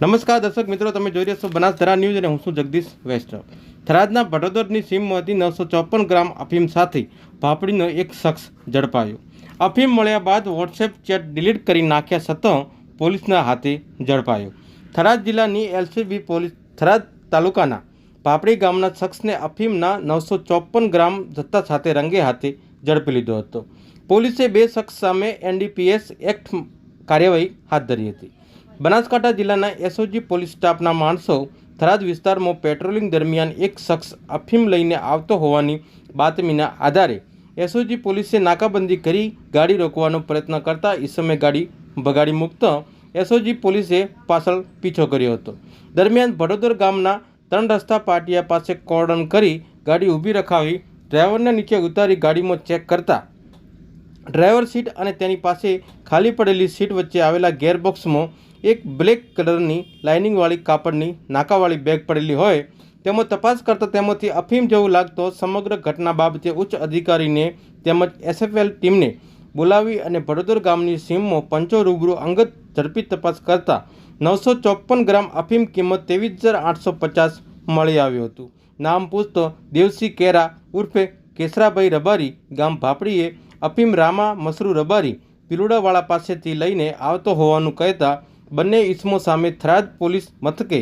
નમસ્કાર દર્શક મિત્રો, તમે જોઈ રહ્યા છો બનાસધરા ન્યૂઝ અને હું છું જગદીશ વૈષ્ણવ થરાદના ભટોદરની સીમમાંથી નવસો ચોપન ગ્રામ અફીમ સાથે ભાપડીનો એક શખ્સ ઝડપાયો. અફીમ મળ્યા બાદ વોટ્સએપ ચેટ ડિલીટ કરી નાખ્યા છતાં પોલીસના હાથે ઝડપાયો. થરાદ જિલ્લાની એલસીબી પોલીસ, થરાદ તાલુકાના ભાપડી ગામના શખ્સને અફીમના નવસો ચોપન ગ્રામ જથ્થા સાથે રંગે હાથે ઝડપી લીધો હતો. પોલીસે બે શખ્સ સામે એનડીપીએસ એક્ટ કાર્યવાહી હાથ ધરી હતી. બનાસકાંઠા જિલ્લાના એસઓજી પોલીસ સ્ટાફના માણસો થરાદ વિસ્તારમાં પેટ્રોલિંગ દરમિયાન એક શખ્સ અફીમ લઈને આવતો હોવાની બાતમીના આધારે એસઓજી પોલીસે નાકાબંધી કરી ગાડી રોકવાનો પ્રયત્ન કરતા ઈસમે ગાડી ભગાડી મૂકતા એસઓજી પોલીસે પાછળ પીછો કર્યો હતો. દરમિયાન ભડોદર ગામના ત્રણ રસ્તા પાટિયા પાસે કોર્ડન કરી ગાડી ઊભી રખાવી ડ્રાઈવરને નીચે ઉતારી ગાડીમાં ચેક કરતા ડ્રાઈવર સીટ અને તેની પાસે ખાલી પડેલી સીટ વચ્ચે આવેલા ગેરબોક્સમાં એક બ્લેક કલરની લાઇનિંગવાળી કાપડની નાકાવાળી બેગ પડેલી હોય તેમજ તપાસ કરતાં તેમાંથી અફીમ જેવું લાગતો સમગ્ર ઘટના બાબતે ઉચ્ચ અધિકારીને તેમજ એસએફએલ ટીમને બોલાવી અને ભડોદર ગામની સીમમાં પંચો રૂબરૂ અંગત ઝડપી તપાસ કરતા નવસો ચોપન ગ્રામ અફીમ કિંમત ત્રેવીસ હજાર આઠસો પચાસ મળી આવ્યું હતું. નામ પૂછતો દેવસી કેરા ઉર્ફે કેસરાભાઈ રબારી ગામ ભાપડીએ અફીમ રામા મસરૂ રબારી પિલુડાવાળા પાસેથી લઈને આવતો હોવાનું કહેતા બંને ઇસમો સામે થરાદ પોલીસ મથકે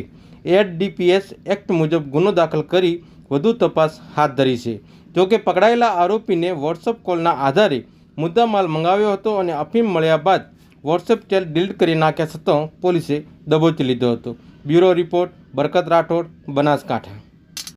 એડીપીએસ એક્ટ મુજબ ગુનો દાખલ કરી વધુ તપાસ હાથ ધરી છે. જોકે પકડાયેલા આરોપીને વોટ્સઅપ કોલના આધારે મુદ્દામાલ મંગાવ્યો હતો અને અફીમ મળ્યા બાદ વોટ્સએપ ચેટ ડિલીટ કરી નાખ્યા છતાં પોલીસે દબોચી લીધો હતો. Bureau report Barkat Rathod, Banaskantha.